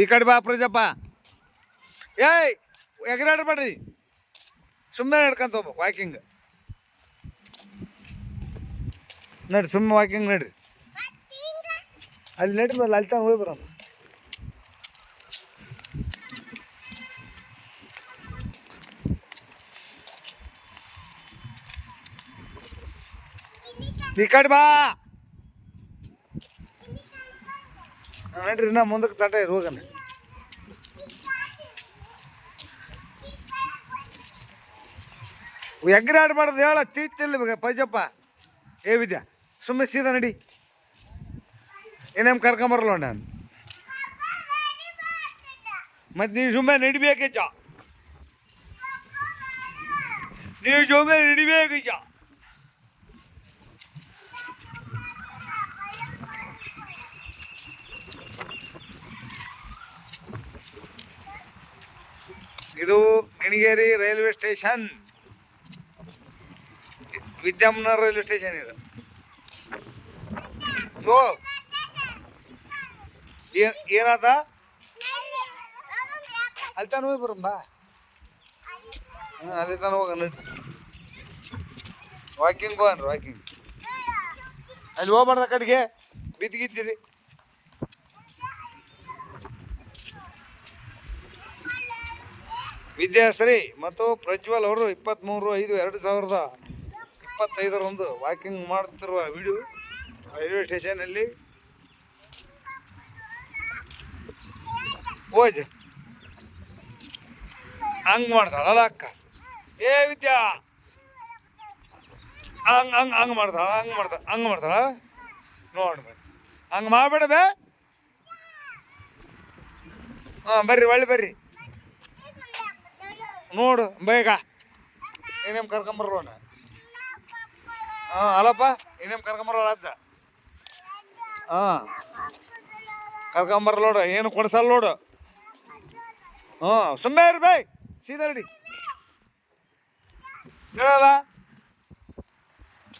ಈ ಕಡೆ ಬಾ ಪ್ರಜಪ್ಪ. ಏಯ್ ಎಗರಾಡಬೇಡ್ರಿ ಸುಮ್ಮನೆ ನಡ್ಕೊಂತ ಹೋಗ್ಬೇಕು ವಾಕಿಂಗ್ ನಡ್ರಿ ಸುಮ್ಮನೆ ವಾಕಿಂಗ್ ನಡ್ರಿ. ಅಲ್ಲಿ ನಡ್ರಿ ಅಲ್ಲಿ ತಾನು ಹೋಗಿ ಬರೋಣ. ಈ ಕಡೆ ಬಾ. ನಡ್ರಿ ನಾ ಮುಂದಕ್ಕೆ ತಟ ಹೋಗಣ. ಎಗ್ರ ಮಾಡೋದು ಹೇಳ ತೀರ್ತಿಲ್ಲ ಪೈಜಪ್ಪ. ಏ, ವಿದ್ಯಾ, ಸುಮ್ಮನೆ ಸೀದಾ ನಡಿ. ಏನೇನು ಕರ್ಕೊಂಬರಲ್ಲ ನಾನು. ಮತ್ತೆ ನೀವು ಸುಮ್ಮನೆ ನಡಿಬೇಕಜ್ಜ ನೀವು ಸುಮ್ಮನೆ ನಡಿಬೇಕಜ್ಜ ಇದು ಗಿಣಿಗೇರಿ ರೈಲ್ವೆ ಸ್ಟೇಷನ್. ವಿದ್ಯಮ್ಮನ ರೈಲ್ವೆ ಸ್ಟೇಷನ್ ಇದು. ಓ. ಏನ್ ಏನಾದ ಅಲ್ಲಿ ತಾನು ಹೋಗಿ ಬರಮ್ಮ ಹಾಂ ಅಲ್ಲಿ ತಾನು ಹೋಗ ವಾಕಿಂಗ್ ಹೋಗನ್ರಿ ವಾಕಿಂಗ್ ಅಲ್ಲಿ ಹೋಗ್ಬಾರ್ದ ಕಡೆಗೆ? ಬಿದ್ದಿಗಿದ್ದೀರಿ. ವಿದ್ಯಾಶ್ರೀ, ಮತ್ತು ಪ್ರಜ್ವಲ್ ಅವರು ಇಪ್ಪತ್ತ್ಮೂರು ಐದು, ಎರಡು ಸಾವಿರದ ಇಪ್ಪತ್ತೈದರಂದು ವಾಕಿಂಗ್ ಮಾಡುತ್ತಿರುವ ವಿಡಿಯೋ ರೈಲ್ವೆ ಸ್ಟೇಷನಲ್ಲಿ ಓಜ್ ಹಂಗೆ ಮಾಡ್ತಾಳಲ್ಲ ಅಕ್ಕ? ಏ ವಿದ್ಯಾ, ಹಂಗೆ ಹಂಗೆ ಹಂಗೆ ಮಾಡ್ತಾಳ ಹಂಗೆ ಮಾಡ್ತಾಳ ಹಂಗೆ ಮಾಡ್ತಾಳ? ನೋಡಿ ಹಂಗ್ ಹಂಗೆ ಮಾಡಬೇಡ ಬರ್ರಿ, ಒಳ್ಳೆ ಬರ್ರಿ. ನೋಡು, ಬೇಗ. ಏನೇಮ್ ಕರ್ಕೊಂಬರೋಣ ಹಾಂ, ಅಲ್ಲಪ್ಪ ಏನೇಮ್ ಕರ್ಕೊಂಬರೋಣ ಅಜ್ಜ? ಹಾಂ. ಕರ್ಕೊಂಬರಲ್ಲ ನೋಡು, ಏನು ಕೊಡ್ಸಲ್ಲ ನೋಡು. ಹಾಂ ಸುಮ್ಮನೆ ಇರು ಬೈ, ಸೀದಾ ರೆಡಿ ಹೇಳಲ್ಲ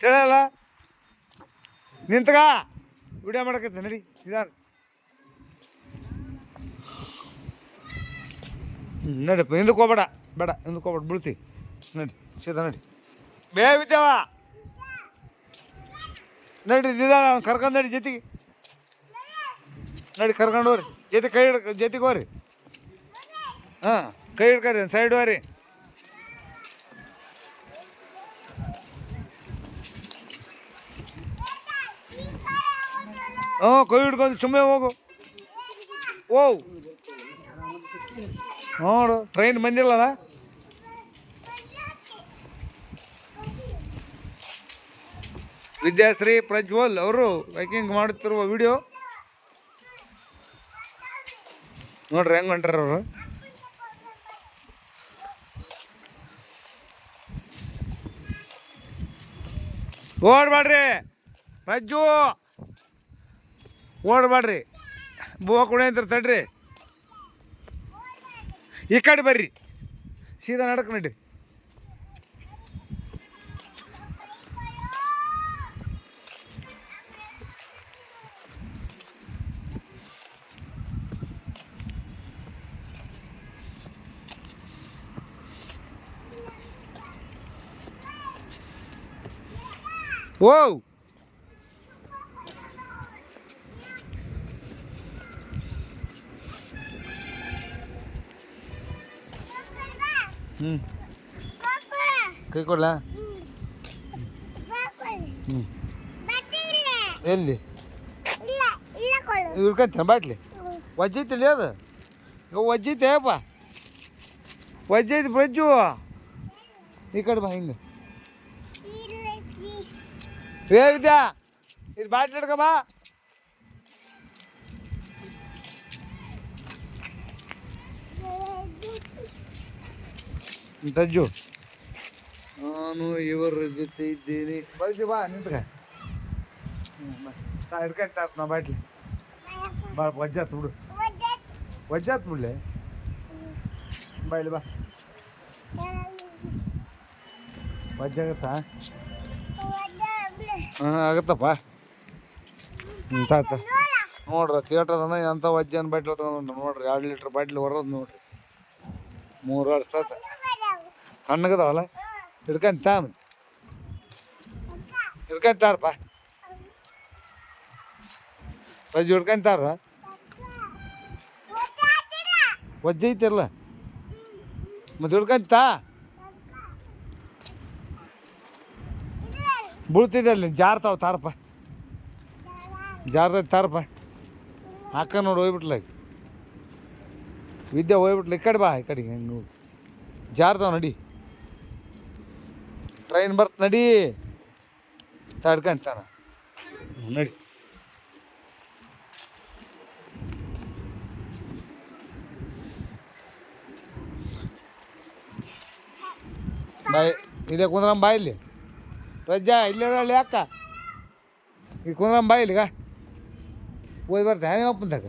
ಹೇಳಲ್ಲ ನಿಂತ್ಗ ವಿಡಿಯೋ ಮಾಡಕತ್ತೆ, ನಡಿ ನಿಧಾನ ನಡಿಪ್ಪ, ಹಿಂದಕ್ಕೆ ಹೋಗ್ಬೇಡ. ಬೇಡ ಹೋಗ್ಬೇಡ ಬೀಳ್ತಿ. ನಡಿ ಸೀದಾ ನಡಿ. ಬೇ ಬಿದ್ದೇವ ನಡಿ ಅವ್ನು ಕರ್ಕೊಂಡು ನಡಿ ಜೊತೆಗೆ. ನಡಿ ಕರ್ಕೊಂಡು ಹೋಗ್ರಿ. ಜೊತೆ ಕೈ ಹಿಡ್ಕ ಜೊತೆಗೆ ಹೋಗ್ರಿ. ಹಾಂ ಕೈ ಹಿಡ್ಕರಿ ಒಂದು ಸೈಡ್ ಹೋರಿ ಹ್ಞೂ ಕೈ ಹಿಡ್ಕೊಂಡು ಸುಮ್ಮನೆ ಹೋಗು. ಓ ನೋಡು ಟ್ರೈನ್ ಬಂದಿಲ್ಲಲ್ಲ? ವಿದ್ಯಾಶ್ರೀ ಪ್ರಜ್ವಲ್ ಅವರು ವೈಕಿಂಗ್ ಮಾಡುತ್ತಿರುವ ವಿಡಿಯೋ ನೋಡ್ರಿ ಹೆಂಗ್ ಹೊಂಟ್ರ ಅವರು. ಓಡ್ಬೇಡ್ರಿ ಪ್ರಜ್ಜು ಓಡ್ಬೇಡ್ರಿ ಬೂವ ಅಂತ ತಡ್ರಿ. ಈ ಕಡೆ ಬರ್ರಿ ಸೀದಾ ನಡಕ್ ನಡ್ರಿ ಓ ಹ್ಞೂ ಕೈ ಕೊಡ್ಲಾ? ಹ್ಞೂ ಎಲ್ಲಿ? ಇಳ್ಕೊಂತ ಬಾಟ್ಲಿ. ವಜ್ಜೈತಿಲ್ಲ ಅದು? ಇವು ವಜ್ಜೈತೆ ಬ್ರಜ್ಜು ಈ ಕಡೆ ಬಾ ಹಿಂಗೆ. ಏ ವಿದ್ಯಾ ಇದು ಬಾಟ್ಲಿ ಹಿಡ್ಕೊ ಬಾ. ತಜ್ಜು ನಾನು ಇವರ ಜೊತೆ ಇದ್ದೀನಿ. ಬರ್ತೀವಿ ಬಾ ನಿಂತ್ಕ. ನಾ ಹಿಡ್ಕೊಂತ ನಾ ಬಾಟ್ಲಿ. ಬಾ ವಜ್ಜಾತ್ ಬಿಡು. ವಜ್ಜಾತ್ ಬಿಡ್ಲೆ? ಬಾ ಇಲ್ಲಿ ಬಾ. ವಜ್ಜಾಗತ್ತಾ? ಹಾಂ ಆಗತ್ತಪ್ಪ. ಹ್ಞೂ ತಾತ ನೋಡ್ರಿ ಥಿಯೇಟರ್ದನ ಎಂಥ ವಜ್ಜನ್ ಬಾಟ್ಲಿ ತಗೊಂಡು ನೋಡ್ರಿ. ಎರಡು ಲೀಟ್ರ್ ಬಾಟ್ಲಿ ಹೊರದು ನೋಡ್ರಿ. ಮೂರು ವರ್ಷ ಆತ ಸಣ್ಣಗದಾವಲ್ಲ ಹಿಡ್ಕಂತ ಮತ್ತೆ ಹಿಡ್ಕಂತಾರಪ್ಪ ಹಿಡ್ಕೊಂತಾರ ಹಿಡ್ಕಂತಾರ ವಜ್ಜೆ ಐತಿರಲ್ಲ ಮತ್ತೆ ಹಿಡ್ಕಂತ ಬೀಳ್ತಿದ್ದಲ್ಲಿ ಜಾರ್ತಾವ ತಾರಪ್ಪ. ಜಾರ್ದ ತಾರಪ್ಪ. ಅಕ್ಕ ನೋಡಿ ಹೋಗ್ಬಿಟ್ಲ ವಿದ್ಯೆ ಹೋಗ್ಬಿಟ್ಲ. ಈ ಕಡೆ ಬಾ, ಈ ಕಡೆಗೆ ಹೆಂಗೆ ಜಾರ್ತಾವ ನಡಿ. ಟ್ರೈನ್ ಬರ್ತ ನಡಿ. ತಡ್ಕಂತಾನ ನಡಿ. ಬಾಯ್ ಇಲ್ಲೇ ಕುಂದ್ರಮ್ಮ ಬಾ ಇಲ್ಲಿ. ರಜ್ಜಾ ಇಲ್ಲೇ ಅಕ್ಕ ಯಾಕ? ಈಗ ಕುಂದ್ರಮ್ಮ ಬಾ ಇಲ್ಲಿಗ. ಓದಿ ಬರ್ತಾ ತಕ